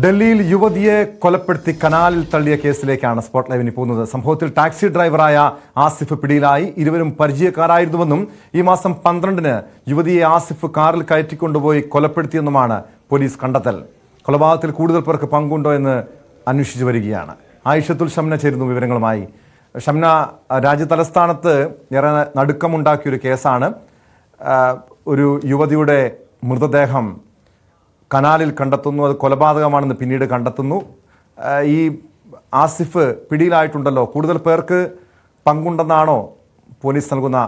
ഡൽഹിയിൽ യുവതിയെ കൊലപ്പെടുത്തി കനാലിൽ തള്ളിയ കേസിലേക്കാണ് സ്പോട്ട് ലൈവിന് പോകുന്നത്. സംഭവത്തിൽ ടാക്സി ഡ്രൈവറായ ആസിഫ് പിടിയിലായി. ഇരുവരും പരിചയക്കാരായിരുന്നുവെന്നും ഈ മാസം പന്ത്രണ്ടിന് യുവതിയെ ആസിഫ് കാറിൽ കയറ്റിക്കൊണ്ടുപോയി കൊലപ്പെടുത്തിയെന്നുമാണ് പോലീസ് കണ്ടെത്തൽ. കൊലപാതകത്തിൽ കൂടുതൽ പേർക്ക് പങ്കുണ്ടോ എന്ന് അന്വേഷിച്ചു വരികയാണ്. ആയിഷത്തുൽ ഷംന ചേരുന്നു വിവരങ്ങളുമായി. ഷംന രാജ്യതലസ്ഥാനത്ത് ഏറെ നടുക്കമുണ്ടാക്കിയൊരു കേസാണ്. ഒരു യുവതിയുടെ മൃതദേഹം കനാലിൽ കണ്ടെത്തുന്നു അത് കൊലപാതകമാണെന്ന് പിന്നീട് കണ്ടെത്തുന്നു. ഈ ആസിഫ് പിടിയിലായിട്ടുണ്ടല്ലോ. കൂടുതൽ പേർക്ക് പങ്കുണ്ടെന്നാണോ പോലീസ് നൽകുന്ന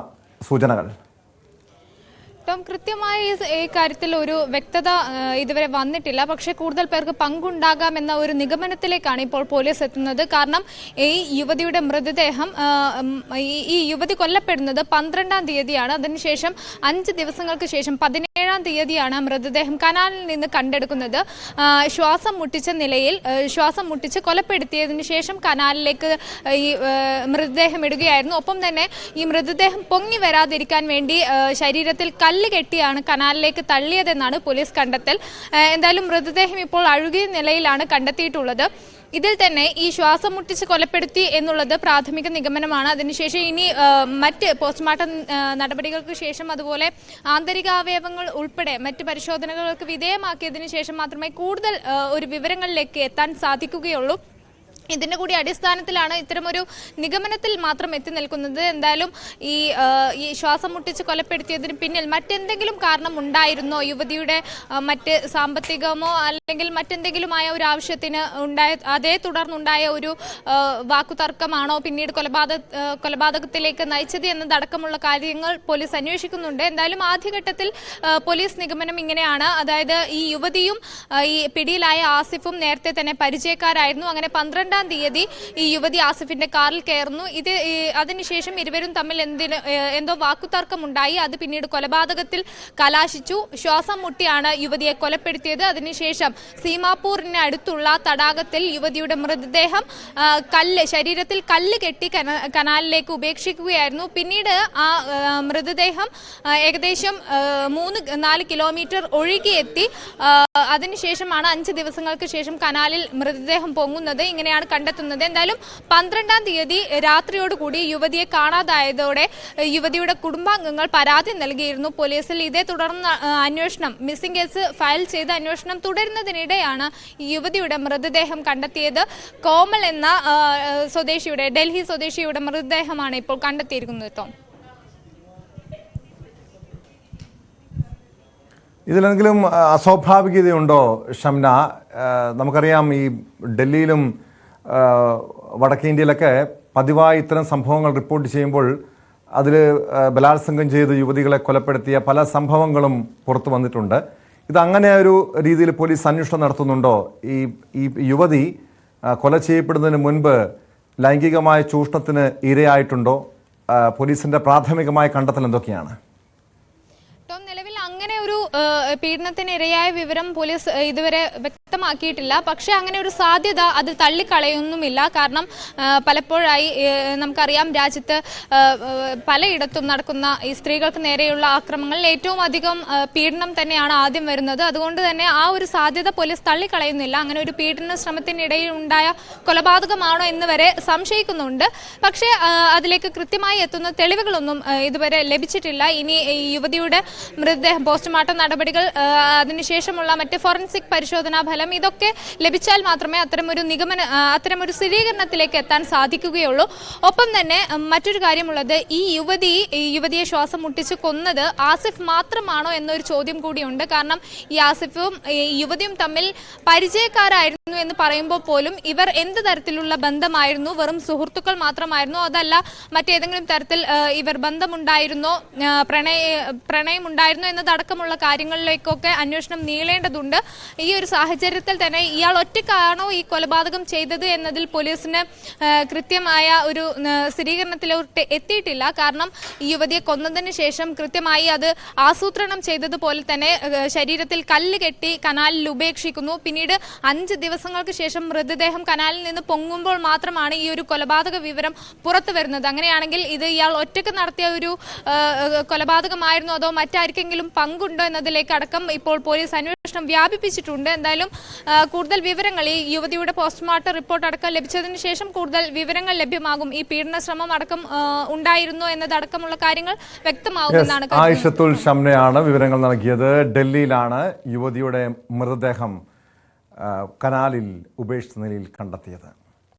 സൂചനകൾ? ടോം കൃത്യമായ ഈ കാര്യത്തിൽ ഒരു വ്യക്തത ഇതുവരെ വന്നിട്ടില്ല. പക്ഷേ കൂടുതൽ പേർക്ക് പങ്കുണ്ടാകാമെന്ന ഒരു നിഗമനത്തിലേക്കാണ് ഇപ്പോൾ പോലീസ് എത്തുന്നത്. കാരണം ഈ യുവതിയുടെ മൃതദേഹം ഈ യുവതി കൊല്ലപ്പെടുന്നത് പന്ത്രണ്ടാം തീയതിയാണ്. അതിനുശേഷം അഞ്ച് ദിവസങ്ങൾക്ക് ശേഷം പതിനേഴാം തീയതിയാണ് മൃതദേഹം കനാലിൽ നിന്ന് കണ്ടെടുക്കുന്നത്. ശ്വാസം മുട്ടിച്ച നിലയിൽ ശ്വാസം മുട്ടിച്ച് കൊലപ്പെടുത്തിയതിന് ശേഷം കനാലിലേക്ക് ഈ മൃതദേഹം ഇടുകയായിരുന്നു. ഒപ്പം തന്നെ ഈ മൃതദേഹം പൊങ്ങി വരാതിരിക്കാൻ വേണ്ടി ശരീരത്തിൽ കല്ല് കെട്ടിയാണ് കനാലിലേക്ക് തള്ളിയതെന്നാണ് പോലീസ് കണ്ടെത്തൽ. എന്തായാലും മൃതദേഹം ഇപ്പോൾ അഴുകിയ നിലയിലാണ് കണ്ടെത്തിയിട്ടുള്ളത്. ഇതിൽ തന്നെ ഈ ശ്വാസം മുട്ടിച്ച് കൊലപ്പെടുത്തി എന്നുള്ളത് പ്രാഥമിക നിഗമനമാണ്. അതിനുശേഷം ഇനി മറ്റ് പോസ്റ്റ്മോർട്ടം നടപടികൾക്ക് ശേഷം അതുപോലെ ആന്തരിക അവയവങ്ങൾ ഉൾപ്പെടെ മറ്റ് പരിശോധനകൾക്ക് വിധേയമാക്കിയതിനു ശേഷം മാത്രമേ കൂടുതൽ ഒരു വിവരങ്ങളിലേക്ക് എത്താൻ സാധിക്കുകയുള്ളൂ. ഇതിന്റെ കൂടി അടിസ്ഥാനത്തിലാണ് ഇത്തരമൊരു നിഗമനത്തിൽ മാത്രം എത്തി നിൽക്കുന്നത്. എന്തായാലും ഈ ഈ ശ്വാസം മുട്ടിച്ച് കൊലപ്പെടുത്തിയതിന് പിന്നിൽ മറ്റെന്തെങ്കിലും കാരണം ഉണ്ടായിരുന്നോ? യുവതിയുടെ മറ്റ് സാമ്പത്തികമോ അല്ലെങ്കിൽ മറ്റെന്തെങ്കിലുമായ ഒരു ആവശ്യത്തിന് ഉണ്ടായ അതേ തുടർന്നുണ്ടായ ഒരു വാക്കുതർക്കമാണോ പിന്നീട് കൊലപാതക കൊലപാതകത്തിലേക്ക് നയിച്ചത് എന്നതടക്കമുള്ള കാര്യങ്ങൾ പോലീസ് അന്വേഷിക്കുന്നുണ്ട്. എന്തായാലും ആദ്യഘട്ടത്തിൽ പോലീസ് നിഗമനം ഇങ്ങനെയാണ്. അതായത് ഈ യുവതിയും ഈ പിടിയിലായ ആസിഫും നേരത്തെ തന്നെ പരിചയക്കാരായിരുന്നു. അങ്ങനെ പന്ത്രണ്ടാം തീയതി ഈ യുവതി ആസിഫിന്റെ കാറിൽ കയറുന്നു. ഇത് അതിനുശേഷം ഇരുവരും തമ്മിൽ എന്തിന് എന്തോ വാക്കുതർക്കമുണ്ടായി. അത് പിന്നീട് കൊലപാതകത്തിൽ കലാശിച്ചു. ശ്വാസം മുട്ടിയാണ് യുവതിയെ കൊലപ്പെടുത്തിയത്. അതിനുശേഷം സീമാപൂരിന് അടുത്തുള്ള തടാകത്തിൽ യുവതിയുടെ മൃതദേഹം കല്ല് ശരീരത്തിൽ കല്ല് കെട്ടി കനാലിലേക്ക് ഉപേക്ഷിക്കുകയായിരുന്നു. പിന്നീട് ആ മൃതദേഹം ഏകദേശം മൂന്ന് നാല് കിലോമീറ്റർ ഒഴുകിയെത്തി. അതിനുശേഷമാണ് അഞ്ച് ദിവസങ്ങൾക്ക് ശേഷം കനാലിൽ മൃതദേഹം പൊങ്ങുന്നത്. ഇങ്ങനെയാണ് കണ്ടെത്തുന്നത്. എന്തായാലും പന്ത്രണ്ടാം തീയതി രാത്രിയോടുകൂടി യുവതിയെ കാണാതായതോടെ യുവതിയുടെ കുടുംബാംഗങ്ങൾ പരാതി നൽകിയിരുന്നു പോലീസിൽ. ഇതേ തുടർന്ന് അന്വേഷണം മിസ്സിംഗ് കേസ് ഫയൽ ചെയ്ത് അന്വേഷണം തുടരുന്നതിനിടെയാണ് യുവതിയുടെ മൃതദേഹം കണ്ടെത്തിയത്. കോമൽ എന്ന സ്വദേശിയുടെ ഡൽഹി സ്വദേശിയുടെ മൃതദേഹമാണ് ഇപ്പോൾ കണ്ടെത്തിയിരിക്കുന്നത് ടോം ഇതിലെങ്കിലും അസ്വാഭാവികതയുണ്ടോ ഷംന? നമുക്കറിയാം ഈ ഡൽഹിയിലും വടക്കേ ഇന്ത്യയിലൊക്കെ പതിവായി ഇത്തരം സംഭവങ്ങൾ റിപ്പോർട്ട് ചെയ്യുമ്പോൾ അതിൽ ബലാത്സംഗം ചെയ്ത് യുവതികളെ കൊലപ്പെടുത്തിയ പല സംഭവങ്ങളും പുറത്തു വന്നിട്ടുണ്ട്. ഇത് അങ്ങനെ ഒരു രീതിയിൽ പോലീസ് അന്വേഷണം നടത്തുന്നുണ്ടോ? ഈ ഈ യുവതി കൊല ചെയ്യപ്പെടുന്നതിന് മുൻപ് ലൈംഗികമായ ചൂഷണത്തിന് ഇരയായിട്ടുണ്ടോ? പോലീസിന്റെ പ്രാഥമികമായ കണ്ടെത്തൽ എന്തൊക്കെയാണ്? അങ്ങനെ ഒരു ഏഹ്, പീഡനത്തിന് ഇരയായ വിവരം പോലീസ് ഇതുവരെ വ്യക്തമാക്കിയിട്ടില്ല. പക്ഷേ അങ്ങനെ ഒരു സാധ്യത അത് തള്ളിക്കളയൊന്നുമില്ല. കാരണം പലപ്പോഴായി നമുക്കറിയാം രാജ്യത്ത് പലയിടത്തും നടക്കുന്ന ഈ സ്ത്രീകൾക്ക് നേരെയുള്ള ആക്രമങ്ങളിൽ ഏറ്റവും അധികം പീഡനം തന്നെയാണ് ആദ്യം വരുന്നത്. അതുകൊണ്ട് തന്നെ ആ ഒരു സാധ്യത പോലീസ് തള്ളിക്കളയുന്നില്ല. അങ്ങനെ ഒരു പീഡന ശ്രമത്തിനിടയിൽ ഉണ്ടായ കൊലപാതകമാണോ എന്ന് വരെ സംശയിക്കുന്നുണ്ട്. പക്ഷേ അതിലേക്ക് കൃത്യമായി എത്തുന്ന തെളിവുകളൊന്നും ഇതുവരെ ലഭിച്ചിട്ടില്ല. ഇനി യുവതിയുടെ മൃതദേഹം പോസ്റ്റ്മോർട്ടം നടപടികൾ അതിനുശേഷമുള്ള മറ്റ് ഫോറൻസിക് പരിശോധനാ ഫലം ഇതൊക്കെ ലഭിച്ചാൽ മാത്രമേ അത്തരമൊരു നിഗമന അത്തരമൊരു സ്ഥിരീകരണത്തിലേക്ക് എത്താൻ സാധിക്കുകയുള്ളൂ. ഒപ്പം തന്നെ മറ്റൊരു കാര്യമുള്ളത് ഈ യുവതി യുവതിയെ ശ്വാസം മുട്ടിച്ച് കൊന്നത് ആസിഫ് മാത്രമാണോ എന്നൊരു ചോദ്യം കൂടിയുണ്ട്. കാരണം ഈ ആസിഫും യുവതിയും തമ്മിൽ പരിചയക്കാരായിരുന്നു എന്ന് പറയുമ്പോൾ പോലും ഇവർ എന്ത് തരത്തിലുള്ള ബന്ധമായിരുന്നു? വെറും സുഹൃത്തുക്കൾ മാത്രമായിരുന്നു? അതല്ല മറ്റേതെങ്കിലും തരത്തിൽ ഇവർ ബന്ധമുണ്ടായിരുന്നോ? പ്രണയ പ്രണയമുണ്ടായിരുന്നോ എന്നതടക്കമുള്ള കാര്യങ്ങളിലേക്കൊക്കെ അന്വേഷണം നീളേണ്ടതുണ്ട്. ഈ ഒരു സാഹചര്യത്തിൽ തന്നെ ഇയാൾ ഒറ്റക്കാണോ ഈ കൊലപാതകം ചെയ്തത് എന്നതിൽ പോലീസിന് കൃത്യമായ ഒരു സ്ഥിരീകരണത്തിലോട്ട് എത്തിയിട്ടില്ല. കാരണം ഈ യുവതിയെ കൊന്നതിന് ശേഷം കൃത്യമായി അത് ആസൂത്രണം ചെയ്തതുപോലെ തന്നെ ശരീരത്തിൽ കല്ല് കെട്ടി കനാലിൽ ഉപേക്ഷിക്കുന്നു. പിന്നീട് അഞ്ച് ദിവസങ്ങൾക്ക് ശേഷം മൃതദേഹം കനാലിൽ നിന്ന് പൊങ്ങുമ്പോൾ മാത്രമാണ് ഈ ഒരു കൊലപാതക വിവരം പുറത്തു വരുന്നത്. അങ്ങനെയാണെങ്കിൽ ഇത് ഇയാൾ ഒറ്റയ്ക്ക് നടത്തിയ ഒരു കൊലപാതകമായിരുന്നു അതോ മറ്റാർക്കെങ്കിലും പങ്കുണ്ടോ എന്നതിലേക്ക് അടക്കം ഇപ്പോൾ പോലീസ് അന്വേഷണം വ്യാപിപ്പിച്ചിട്ടുണ്ട്. എന്തായാലും കൂടുതൽ വിവരങ്ങൾ ഈ യുവതിയുടെ പോസ്റ്റ്മോർട്ടം റിപ്പോർട്ട് അടക്കം ലഭിച്ചതിന് ശേഷം കൂടുതൽ വിവരങ്ങൾ ലഭ്യമാകും. ഈ പീഡന ശ്രമം അടക്കം ഉണ്ടായിരുന്നു എന്നതടക്കമുള്ള കാര്യങ്ങൾ വ്യക്തമാകുമെന്നാണ് ആയിഷത്തുൽ ഷംനയാണ് വിവരങ്ങൾ നൽകിയത്. ഡൽഹിയിലാണ് യുവതിയുടെ മൃതദേഹം കനാലിൽ ഉപേക്ഷിച്ച നിലയിൽ കണ്ടെത്തിയത്.